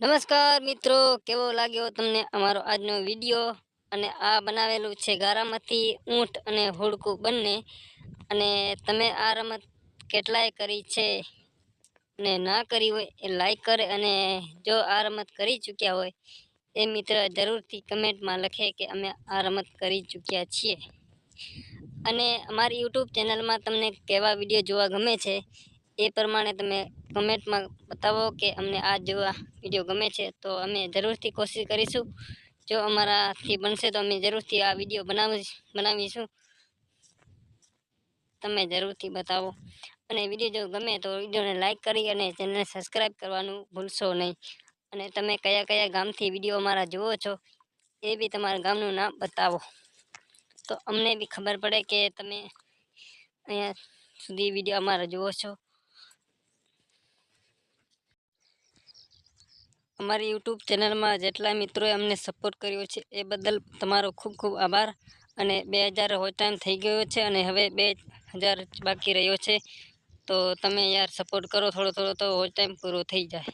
નમસ્કાર મિત્રો, કેવો લાગ્યો તમને અમારો આજનો વીડિયો? અને આ બનાવેલું છે ગારામાંથી ઊંટ અને હોડકું બંને. અને તમે આ રમત કેટલાય કરી છે? અને ના કરી હોય એ લાઈક કરે અને જો આ રમત કરી ચૂક્યા હોય એ મિત્ર જરૂરથી કમેન્ટમાં લખે કે અમે આ રમત કરી ચૂક્યા છીએ. અને અમારી યુટ્યુબ ચેનલમાં તમને કેવા વીડિયો જોવા ગમે છે એ પ્રમાણે તમે કમેન્ટમાં બતાવો કે અમને આ જોવા વીડિયો ગમે છે, તો અમે જરૂરથી કોશિશ કરીશું. જો અમારાથી બનશે તો અમે જરૂરથી આ વીડિયો બનાવી, બનાવીશું. તમે જરૂરથી બતાવો. અને વીડિયો જો ગમે તો વિડીયોને લાઇક કરી અને ચેનલને સબસ્ક્રાઈબ કરવાનું ભૂલશો નહીં. અને તમે કયા કયા ગામથી વીડિયો અમારા જુઓ છો, એ બી તમારા ગામનું નામ બતાવો. તો અમને બી ખબર પડે કે તમે અહીંયા સુધી વીડિયો અમારા જુઓ છો. અમારી યુટ્યુબ ચેનલમાં જેટલા મિત્રોએ અમને સપોર્ટ કર્યો છે, એ બદલ તમારો ખૂબ ખૂબ આભાર. અને બે હજાર હોય ટાઈમ થઈ ગયો છે અને હવે બે હજાર બાકી રહ્યો છે. તો તમે યાર સપોર્ટ કરો, થોડો થોડો તો હોય ટાઈમ પૂરો થઈ જાય.